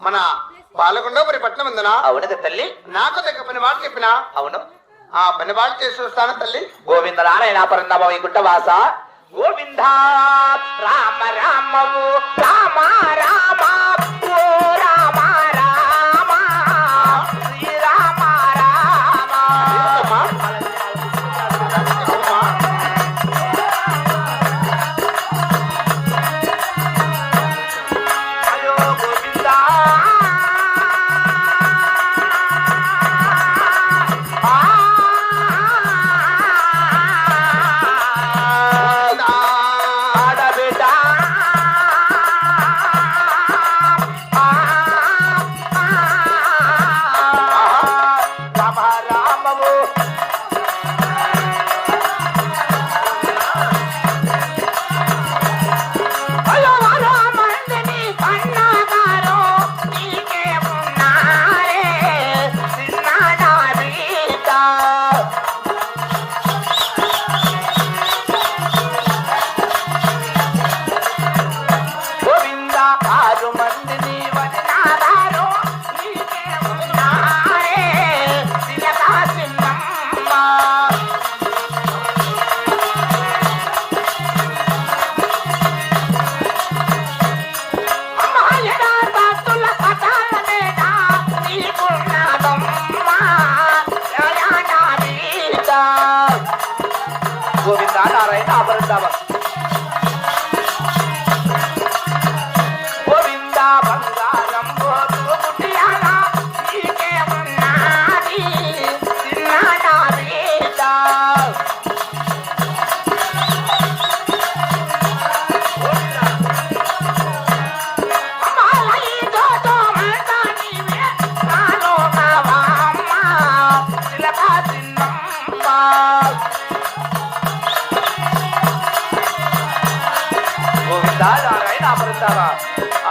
మన బాలకొండపురి పట్నం ఉందనా? అవునది తల్లి. నాకు దగ్గర పని మాట చెప్పినా? అవును. ఆ పని మాట చేసి వస్తాను తల్లి? గోవింద నారాయణ పరందమ వైకుంఠ వాస గోవింద రామ రామవు రామ రామ గోవింద నారాయణ అపరందావ గోవింద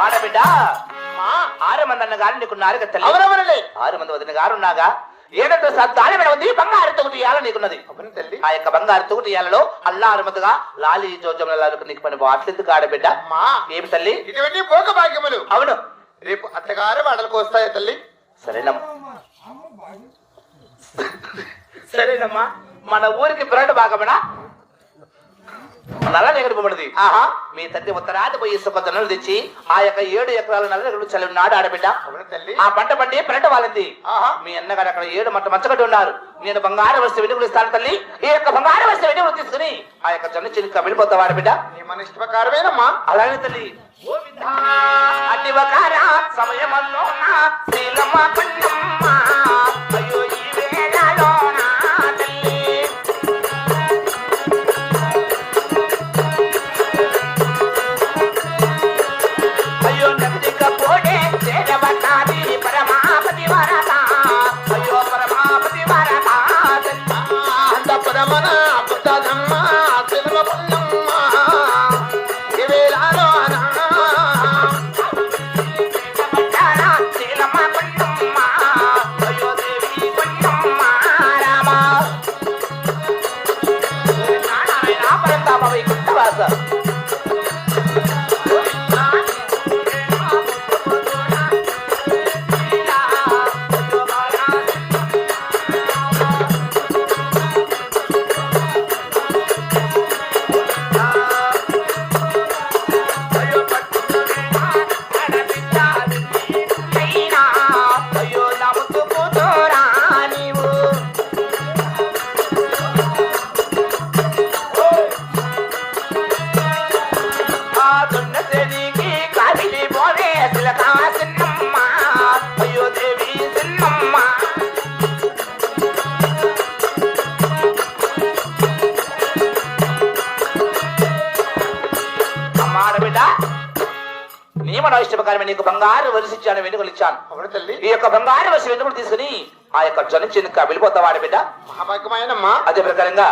ఆడబిడ్డ అమ్మా. ఆరు మంది అన్న గారు నీకు నాలుగు తల్లి అవరవరలే ఆరు మంది వదిన గారు ఉన్నాగా ఏడంతో సద్దాని మీద ఉంది బంగారు తొగుటి ఇయాల నీకున్నది అవును తల్లి ఆ యొక్క బంగారు తొగుటి ఇయాలలో అల్లా అరుమతుగా లాలి జోజములకు నీకు పని వాట్లెందుకు ఆడబిడ్డ. అమ్మా ఏమి తల్లి? ఇటువంటి భోగ భాగ్యములు. అవును. రేపు అత్తగారు వాడలకు వస్తాయి తల్లి? సరేనమ్మా. సరేనమ్మా. మన ఊరికి పిరడు భాగమనా? నల్ల పొమ్మడిది ఆహా. మీ తండ్రి ఉత్తరాది పోయి జనులు తెచ్చి ఆ యొక్క ఏడు ఎకరాల నల్ల ఎకరాలు చలి నాడు ఆడబిడ్డ. ఆ పంట పండి పిరట వాళ్ళింది. ఆహా. మీ అన్నగారు అక్కడ ఏడు మట్ట మచ్చగడ్డి ఉన్నారు. నేను బంగారు వస్తే వెనుకలు ఇస్తాను తల్లి. ఈ యొక్క బంగారు వస్తే వెనుకలు తీసుకుని ఆ యొక్క జొన్న చిలుక వెళ్ళిపోతావు ఆడబిడ్డ. మన ఇష్ట ప్రకారమేనమ్మా అలాగే తల్లి. గోవిందా, అట్టి ఒకరా అమ్మ ఆడబిడ్డ. నియమన ఇష్ట ప్రకారమే నీకు బంగారు వెనుకలు ఇచ్చాను అవును తల్లి. ఈ యొక్క బంగారు వలసి వెనుకలు తీసుకుని ఆ యొక్క జన చినుక వెళ్ళిపోతావా ఆడబిడ్డ? మహాభాగ్యమైనమ్మా అదే ప్రకారంగా